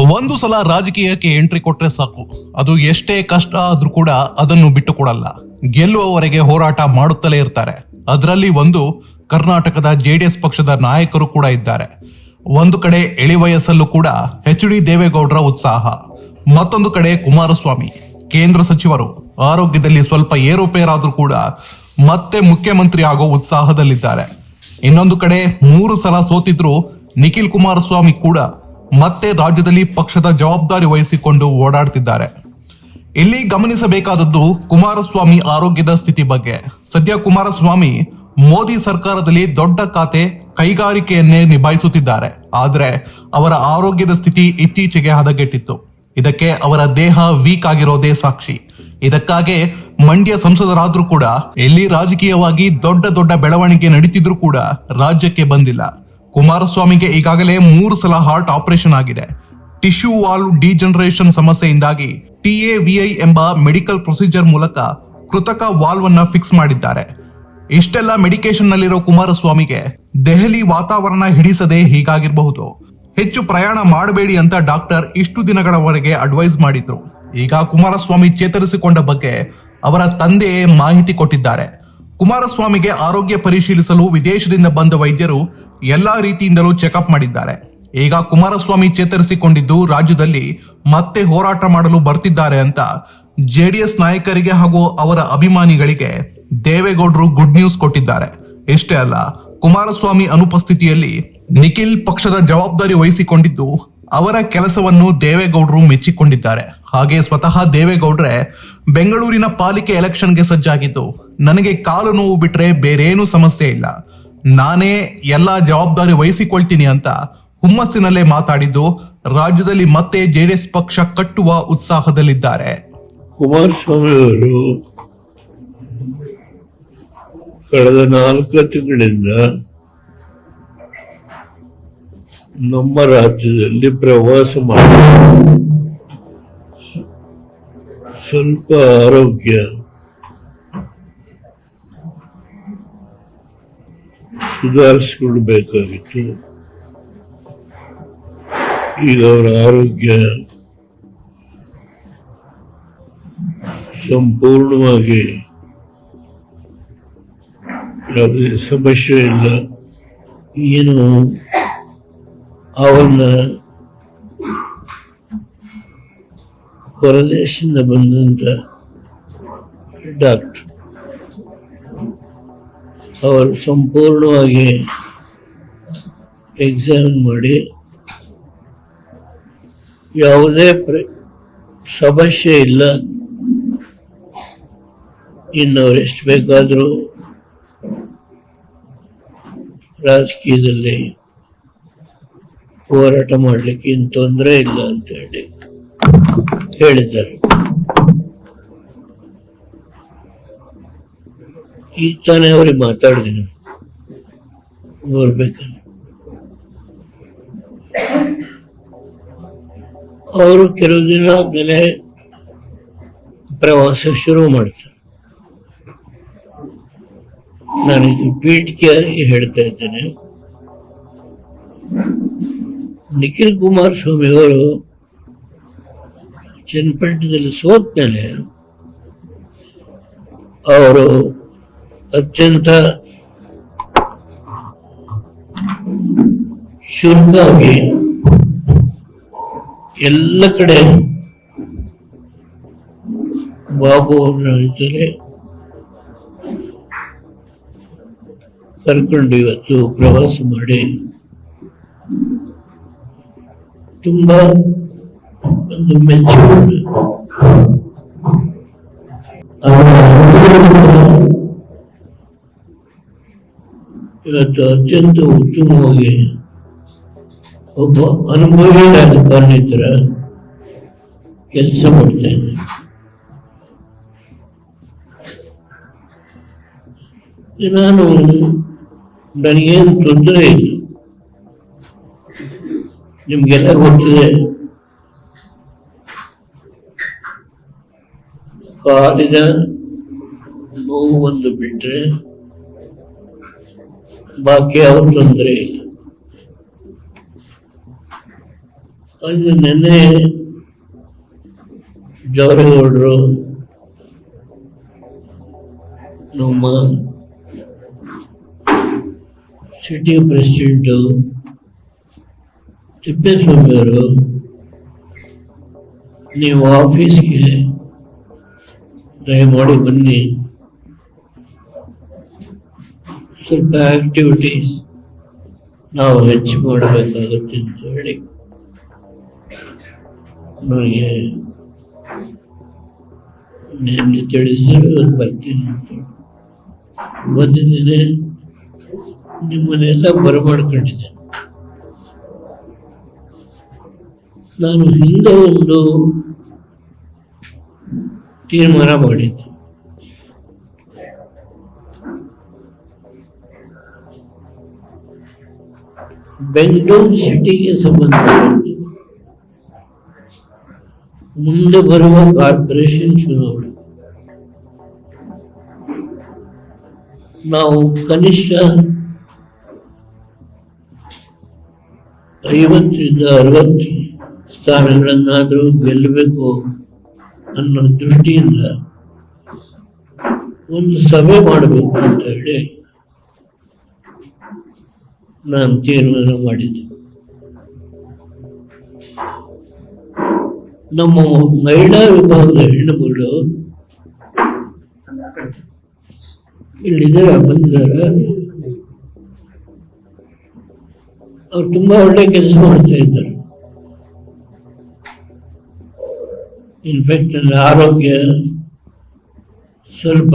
ಒಂದು ಸಲ ರಾಜಕೀಯಕ್ಕೆ ಎಂಟ್ರಿ ಕೊಟ್ರೆ ಸಾಕು. ಅದು ಎಷ್ಟೇ ಕಷ್ಟ ಆದ್ರೂ ಕೂಡ ಅದನ್ನು ಬಿಟ್ಟು ಕೊಡಲ್ಲ ಗೆಲ್ಲುವವರೆಗೆ ಹೋರಾಟ ಮಾಡುತ್ತಲೇ ಇರ್ತಾರೆ. ಅದರಲ್ಲಿ ಒಂದು, ಕರ್ನಾಟಕದ ಜೆಡಿಎಸ್ ಪಕ್ಷದ ನಾಯಕರು ಕೂಡ ಇದ್ದಾರೆ. ಒಂದು ಕಡೆ ಎಳಿ ವಯಸ್ಸಲ್ಲೂ ಕೂಡ ಎಚ್ ಡಿ ದೇವೇಗೌಡರ ಉತ್ಸಾಹ. ಮತ್ತೊಂದು ಕಡೆ ಕುಮಾರಸ್ವಾಮಿ. ಕೇಂದ್ರ ಸಚಿವರು ಆರೋಗ್ಯದಲ್ಲಿ ಸ್ವಲ್ಪ ಏರುಪೇರಾದ್ರೂ ಕೂಡ ಮತ್ತೆ ಮುಖ್ಯಮಂತ್ರಿ ಆಗೋ ಉತ್ಸಾಹದಲ್ಲಿದ್ದಾರೆ. ಇನ್ನೊಂದು ಕಡೆ ಮೂರು ಸಲ ಸೋತಿದ್ರು ನಿಖಿಲ್ ಕುಮಾರಸ್ವಾಮಿ ಕೂಡ ಮತ್ತೆ ರಾಜ್ಯದಲ್ಲಿ ಪಕ್ಷದ ಜವಾಬ್ದಾರಿ ವಹಿಸಿಕೊಂಡು ಓಡಾಡ್ತಿದ್ದಾರೆ. ಇಲ್ಲಿ ಗಮನಿಸಬೇಕಾದದ್ದು ಕುಮಾರಸ್ವಾಮಿ ಆರೋಗ್ಯದ ಸ್ಥಿತಿ ಬಗ್ಗೆ. ಸದ್ಯ ಕುಮಾರಸ್ವಾಮಿ ಮೋದಿ ಸರ್ಕಾರದಲ್ಲಿ ದೊಡ್ಡ ಖಾತೆ ಕೈಗಾರಿಕೆಯನ್ನೇ ನಿಭಾಯಿಸುತ್ತಿದ್ದಾರೆ. ಆದರೆ ಅವರ ಆರೋಗ್ಯದ ಸ್ಥಿತಿ ಇತ್ತೀಚೆಗೆ ಹದಗೆಟ್ಟಿತ್ತು. ಇದಕ್ಕೆ ಅವರ ದೇಹ ವೀಕ್ ಆಗಿರೋದೇ ಸಾಕ್ಷಿ. ಇದಕ್ಕಾಗಿ ಮಂಡ್ಯ ಸಂಸದರಾದ್ರೂ ಕೂಡ, ಎಲ್ಲಿ ರಾಜಕೀಯವಾಗಿ ದೊಡ್ಡ ದೊಡ್ಡ ಬೆಳವಣಿಗೆ ನಡೀತಿದ್ರು ಕೂಡ ರಾಜ್ಯಕ್ಕೆ ಬಂದಿಲ್ಲ. ಕುಮಾರಸ್ವಾಮಿಗೆ ಈಗಾಗಲೇ ಮೂರು ಸಲ ಹಾರ್ಟ್ ಆಪರೇಷನ್ ಆಗಿದೆ. ಟಿಶ್ಯೂ ವಾಲ್ವ್ ಡಿಜನರೇಷನ್ ಸಮಸ್ಯೆಯಿಂದಾಗಿ ಟಿಎವಿಐ ಎಂಬ ಮೆಡಿಕಲ್ ಪ್ರೊಸೀಜರ್ ಮೂಲಕ ಕೃತಕ ವಾಲ್ವ್ ಅನ್ನ ಫಿಕ್ಸ್ ಮಾಡಿದ್ದಾರೆ. ಇಷ್ಟೆಲ್ಲ ಮೆಡಿಕೇಶನ್ ನಲ್ಲಿರೋ ಕುಮಾರಸ್ವಾಮಿಗೆ ದೆಹಲಿ ವಾತಾವರಣ ಹಿಡಿಸದೆ ಹೀಗಾಗಿರಬಹುದು. ಹೆಚ್ಚು ಪ್ರಯಾಣ ಮಾಡಬೇಡಿ ಅಂತ ಡಾಕ್ಟರ್ ಇಷ್ಟು ದಿನಗಳವರೆಗೆ ಅಡ್ವೈಸ್ ಮಾಡಿದ್ರು. ಈಗ ಕುಮಾರಸ್ವಾಮಿ ಚೇತರಿಸಿಕೊಂಡ ಬಗ್ಗೆ ಅವರ ತಂದೆ ಮಾಹಿತಿ ಕೊಟ್ಟಿದ್ದಾರೆ. ಕುಮಾರಸ್ವಾಮಿಗೆ ಆರೋಗ್ಯ ಪರಿಶೀಲಿಸಲು ವಿದೇಶದಿಂದ ಬಂದ ವೈದ್ಯರು ಎಲ್ಲಾ ರೀತಿಯಿಂದಲೂ ಚೆಕಪ್ ಮಾಡಿದ್ದಾರೆ. ಈಗ ಕುಮಾರಸ್ವಾಮಿ ಚೇತರಿಸಿಕೊಂಡಿದ್ದು ರಾಜ್ಯದಲ್ಲಿ ಮತ್ತೆ ಹೋರಾಟ ಮಾಡಲು ಬರ್ತಿದ್ದಾರೆ ಅಂತ ಜೆಡಿಎಸ್ ನಾಯಕರಿಗೆ ಹಾಗೂ ಅವರ ಅಭಿಮಾನಿಗಳಿಗೆ ದೇವೇಗೌಡರು ಗುಡ್ ನ್ಯೂಸ್ ಕೊಟ್ಟಿದ್ದಾರೆ. ಇಷ್ಟೇ ಅಲ್ಲ, ಕುಮಾರಸ್ವಾಮಿ ಅನುಪಸ್ಥಿತಿಯಲ್ಲಿ ನಿಖಿಲ್ ಪಕ್ಷದ ಜವಾಬ್ದಾರಿ ವಹಿಸಿಕೊಂಡಿದ್ದು ಅವರ ಕೆಲಸವನ್ನು ದೇವೇಗೌಡರು ಮೆಚ್ಚಿಕೊಂಡಿದ್ದಾರೆ. ಹಾಗೆ ಸ್ವತಃ ದೇವೇಗೌಡ್ರೆ ಬೆಂಗಳೂರಿನ ಪಾಲಿಕೆ ಎಲೆಕ್ಷನ್ಗೆ ಸಜ್ಜಾಗಿದ್ದು ನನಗೆ ಕಾಲು ನೋವು ಬಿಟ್ರೆ ಬೇರೇನೂ ಸಮಸ್ಯೆ ಇಲ್ಲ. ನಾನೇ ಎಲ್ಲಾ ಜವಾಬ್ದಾರಿ ವಹಿಸಿಕೊಳ್ತೀನಿ ಅಂತ ಹುಮ್ಮಸ್ಸಿನಲ್ಲೇ ಮಾತಾಡಿದ್ದು ರಾಜ್ಯದಲ್ಲಿ ಮತ್ತೆ ಜೆಡಿಎಸ್ ಪಕ್ಷ ಕಟ್ಟುವ ಉತ್ಸಾಹದಲ್ಲಿದ್ದಾರೆ. ಕುಮಾರಸ್ವಾಮಿ ಅವರು ಕಳೆದ ನಾಲ್ಕು ತಿಂಗಳಿಂದ ನಮ್ಮ ರಾಜ್ಯದಲ್ಲಿ ಪ್ರವಾಸ ಮಾಡಿ ಸ್ವಲ್ಪ ಆರೋಗ್ಯ ಸುಧಾರಿಸಿಕೊಳ್ಬೇಕಾಗಿತ್ತು ಈಗ ಅವರ ಆರೋಗ್ಯ ಸಂಪೂರ್ಣವಾಗಿ ಯಾವುದೇ ಸಮಸ್ಯೆ ಇಲ್ಲ. ಏನು ಅವನ್ನ ಹೊರದೇಶದಿಂದ ಬಂದಂತ ಡಾಕ್ಟರ್. ಅವರು ಸಂಪೂರ್ಣವಾಗಿ ಎಕ್ಸಾಮಿನ್ ಮಾಡಿ ಯಾವುದೇ ಪ್ರ, ಸಮಸ್ಯೆ ಇಲ್ಲ. ಇನ್ನು ಎಷ್ಟು ಬೇಕಾದರೂ ರಾಜಕೀಯದಲ್ಲಿ ಹೋರಾಟ ಮಾಡಲಿಕ್ಕೆ ಏನು ತೊಂದರೆ ಇಲ್ಲ ಅಂತೇಳಿ ಹೇಳಿದ್ದಾರೆ. ಈಗ ತಾನೇ ಅವ್ರಿಗೆ ಮಾತಾಡಿದ್ದೀನಿ ನೋಡ್ಬೇಕಲ್ಲ ಅವರು ಕೆಲವು ದಿನ ಮೇಲೆ ಪ್ರವಾಸ ಶುರು ಮಾಡ್ತಾರೆ. ನಾನಿದು ಪೀಠಿಕೆಯಾಗಿ ಹೇಳ್ತಾ ಇದ್ದೇನೆ. ನಿಖಿಲ್ ಕುಮಾರಸ್ವಾಮಿ ಅವರು ಚನ್ನಪಟ್ಟಣದಲ್ಲಿ ಸೋತ ಮೇಲೆ ಅವರು ಅತ್ಯಂತ ಶುಲ್ಕವಾಗಿ ಎಲ್ಲ ಕಡೆ ಬಾಬು ಜೊತೆ ಕರ್ಕೊಂಡು ಇವತ್ತು ಪ್ರವಾಸ ಮಾಡಿ ತುಂಬಾ ಒಂದು ಇವತ್ತು ಅತ್ಯಂತ ಉತ್ತಮವಾಗಿ ಒಬ್ಬ ಅನುಭವಿ ರಾಜಕಾರಣಿ ತರ ಕೆಲಸ ಮಾಡ್ತಾ ಇದ್ದಾರೆ. ನಾನು ನನಗೇನು ತೊಂದರೆ ಇಲ್ಲ. ನಿಮ್ಗೆಲ್ಲ ಗೊತ್ತಿದೆ. ಕಾಲಿನ ನೋವು ಒಂದು ಬಿಟ್ರೆ ಬಾಕಿ ಅವ್ರ ತೊಂದರೆ ಅದು ನೆನ್ನೆ ಜವರೇಗೌಡರು ನಮ್ಮ ಸಿಟಿ ಪ್ರೆಸಿಡೆಂಟು ತಿಪ್ಪೇಸ್ವಾಮಿಯವರು ನೀವು ಆಫೀಸ್ಗೆ ದಯಮಾಡಿ ಬನ್ನಿ. ಸ್ವಲ್ಪ ಆಕ್ಟಿವಿಟೀಸ್ ನಾವು ಹೆಚ್ಚು ಮಾಡಬೇಕಾಗುತ್ತೆ ಅಂತ ಹೇಳಿ ನನಗೆ ನಿನ್ನೆ ತಿಳಿಸಿದ್ರು ಅದು ಬರ್ತೀನಿ ಅಂತ. ಬಂದಿದ್ದೇನೆ. ನಿಮ್ಮನ್ನೆಲ್ಲ ಬರಮಾಡ್ಕೊಂಡಿದ್ದೇನೆ. ನಾನು ಹಿಂದೆ ಒಂದು ತೀರ್ಮಾನ ಮಾಡಿದ್ದೆ. ಬೆಂಗಳೂರು ಸಿಟಿಗೆ ಸಂಬಂಧಪಟ್ಟಂತೆ ಮುಂದೆ ಬರುವ ಕಾರ್ಪೊರೇಷನ್ ಚುನಾವಣೆ. ನಾವು ಕನಿಷ್ಠ ಐವತ್ತರಿಂದ ಅರವತ್ತು ಸ್ಥಾನಗಳನ್ನಾದರೂ ಗೆಲ್ಲಬೇಕು ಅನ್ನೋ ದೃಷ್ಟಿಯಿಂದ ಒಂದು ಸಭೆ ಮಾಡಬೇಕು ಅಂತ ಹೇಳಿ ನಾನು ತೀರ್ಮಾನ ಮಾಡಿದ್ದೆ. ನಮ್ಮ ಮಹಿಳಾ ವಿಭಾಗದ ಹೆಣ್ಣುಗಳು ಇಲ್ಲಿದ್ದಾರೆ ಬಂದಿದ್ದಾರೆ. ಅವ್ರು ತುಂಬಾ ಒಳ್ಳೆ ಕೆಲಸ ಮಾಡ್ತಾ ಇದ್ದಾರೆ. ಇನ್ಫೆಕ್ಟ್ ನನ್ನ ಆರೋಗ್ಯ ಸ್ವಲ್ಪ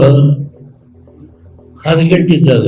ಹದಗೆಟ್ಟಿದ್ದಾಗ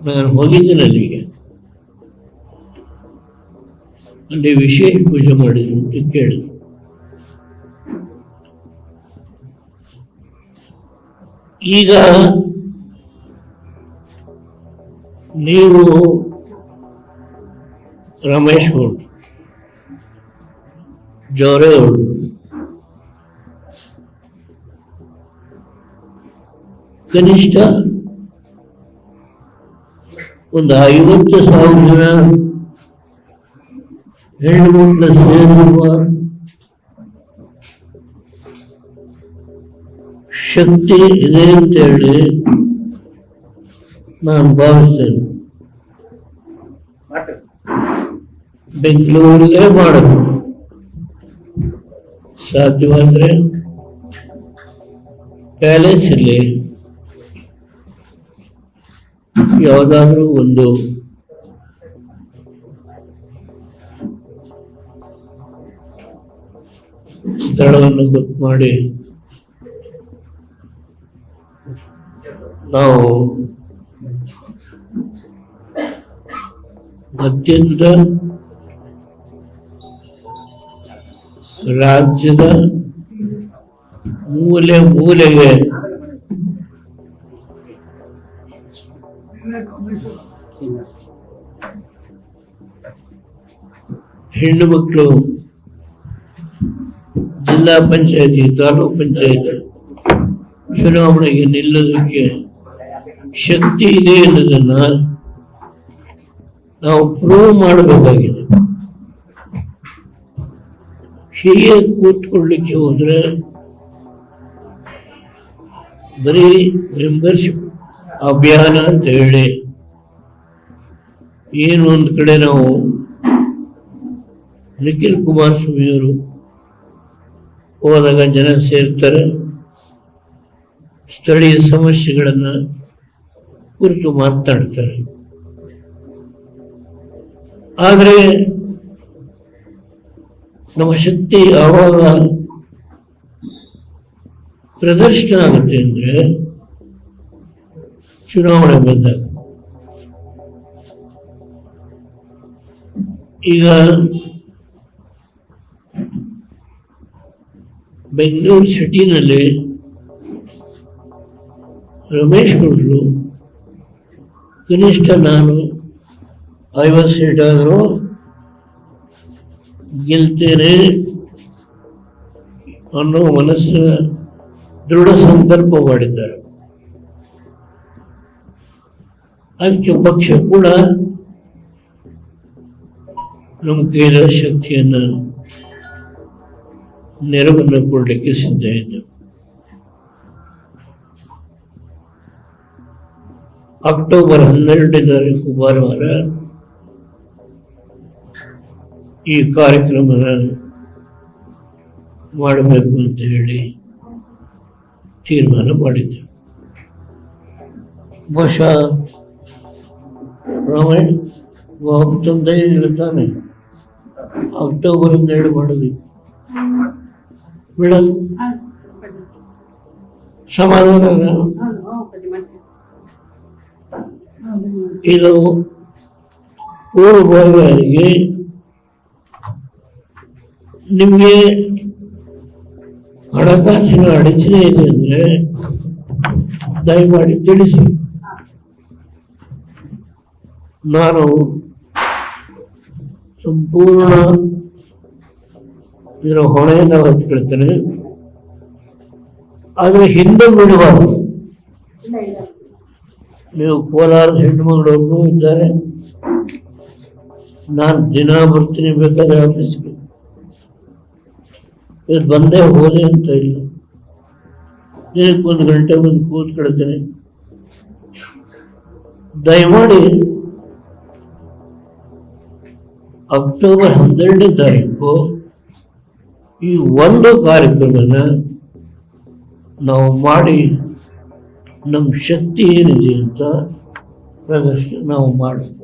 ನಾನು ಹೋಗಿದ್ದೇನೆ ಅಲ್ಲಿಗೆ ಅಲ್ಲಿ ವಿಶೇಷ ಪೂಜೆ ಮಾಡಿದ್ರು ಅಂತ ಕೇಳಿದ್ರು ಈಗ ನೀವು ರಮೇಶ್ ಗೌಡ್ರು ಜವರೇಗೌಡರು ಕನಿಷ್ಠ ಒಂದು ಐವತ್ತು ಸಾವಿರ ಹೆಣ್ಣು ಮಕ್ಕಳು ಸೇರುವ ಶಕ್ತಿ ಇದೆ ಅಂತ ಹೇಳಿ ನಾನು ಭಾವಿಸ್ತೇನೆ. ಬೆಂಗಳೂರಲ್ಲೇ ಮಾಡಬೇಕು. ಸಾಧ್ಯವಾದರೆ ಪ್ಯಾಲೇಸ್ ಇಲ್ಲಿ ಯಾವುದಾದ್ರೂ ಒಂದು ಸ್ಥಳವನ್ನು ಗೊತ್ತು ಮಾಡಿ. ನಾವು ಅತ್ಯಂತ ರಾಜ್ಯದ ಮೂಲೆ ಮೂಲೆಗೆ ಹೆಣ್ಣು ಮಕ್ಕಳು, ಜಿಲ್ಲಾ ಪಂಚಾಯತಿ, ತಾಲೂಕ್ ಪಂಚಾಯತಿ, ಚುನಾವಣೆಗೆ ನಿಲ್ಲೋದಕ್ಕೆ ಶಕ್ತಿ ಇದೆ ಅನ್ನೋದನ್ನ ನಾವು ಪ್ರೂವ್ ಮಾಡಬೇಕಾಗಿದೆ. ಹೀಗೆ ಕೂತ್ಕೊಳ್ಳಿಕ್ಕೆ ಹೋದ್ರೆ ಬರೀ ಮೆಂಬರ್ಶಿಪ್ ಅಭಿಯಾನ ಅಂತ ಹೇಳಿ. ಏನು ಒಂದು ಕಡೆ ನಾವು ನಿಖಿಲ್ ಕುಮಾರಸ್ವಾಮಿಯವರು ಹೋದಾಗ ಜನ ಸೇರ್ತಾರೆ. ಸ್ಥಳೀಯ ಸಮಸ್ಯೆಗಳನ್ನು ಕುರಿತು ಮಾತಾಡ್ತಾರೆ. ಆದರೆ ನಮ್ಮ ಶಕ್ತಿ ಯಾವಾಗ ಪ್ರದರ್ಶನ ಆಗುತ್ತೆ ಅಂದ್ರೆ ಚುನಾವಣೆ ಬಂದಾಗ ಈಗ ಬೆಂಗಳೂರು ಸಿಟಿನಲ್ಲಿ ರಮೇಶ್ ಗೌಡರು ಕನಿಷ್ಠ ನಾನು ಐವತ್ತು ಸೀಟ್ ಆದರೂ ಗೆಲ್ತೇನೆ ಅನ್ನೋ ಮನಸ್ಸಿನ ದೃಢ ಸಂಕಲ್ಪ ಮಾಡಿದ್ದಾರೆ ಅದಕ್ಕೆ ಪಕ್ಷ ಕೂಡ ನಮ್ಮ ಕೈಲ ಶಕ್ತಿಯನ್ನು ನೆರವನ್ನು ಕೊಡಲಿಕ್ಕೆ ಸಿದ್ಧ ಇದೆ. ಅಕ್ಟೋಬರ್ ಹನ್ನೆರಡನೇ ತಾರೀಕು ಭಾನುವಾರ ಈ ಕಾರ್ಯಕ್ರಮನ ಮಾಡಬೇಕು ಅಂತ ಹೇಳಿ ತೀರ್ಮಾನ ಮಾಡಿದ್ದೆ. ಬಹುಶಃ ರಾಮಾಯಣ ತಂದೆ ತಾನೆ ಅಕ್ಟೋಬರ್ ಹೇಳಿ ಮಾಡಿದ್ವಿ ಮೇಡಮ್ ಸಮಾಧಾನ ಇದು ಪೂರ್ವಭಾವಿಯಾಗಿ ನಿಮಗೆ ಹಣಕಾಸಿನ ಅಡಚಣೆ ಇದೆ ಅಂದರೆ ದಯಮಾಡಿ ತಿಳಿಸಿ. ನಾನು ಸಂಪೂರ್ಣ ಇದರ ಹೊಣೆಯನ್ನು ಹೊತ್ಕೊಳ್ತೇನೆ ಆದರೆ ಹಿಂದೆ ಬಿಡಬಾರ್ದು ನೀವು ಕೋಲಾರದ ಹೆಣ್ಣುಮಗಳೊಬ್ಬರು ಇದ್ದಾರೆ ನಾನು ದಿನ ಬರ್ತೀನಿ ಬೇಕಾದ್ರೆ ಆಫೀಸ್ಗೆ ಇವತ್ತು ಬಂದೇ ಹೋದೆ ಅಂತ ಇಲ್ಲ ದಿನಕ್ಕೆ ಒಂದು ಗಂಟೆ ಬಂದು ಕೂತ್ಕೊಳ್ತೇನೆ ದಯಮಾಡಿ ಅಕ್ಟೋಬರ್ ಹನ್ನೆರಡನೇ ತಾರೀಕು ಈ ಒಂದು ಕಾರ್ಯಕ್ರಮನ ನಾವು ಮಾಡಿ ನಮ್ಮ ಶಕ್ತಿ ಏನಿದೆ ಅಂತ ಪ್ರದರ್ಶನ ನಾವು ಮಾಡಬೇಕು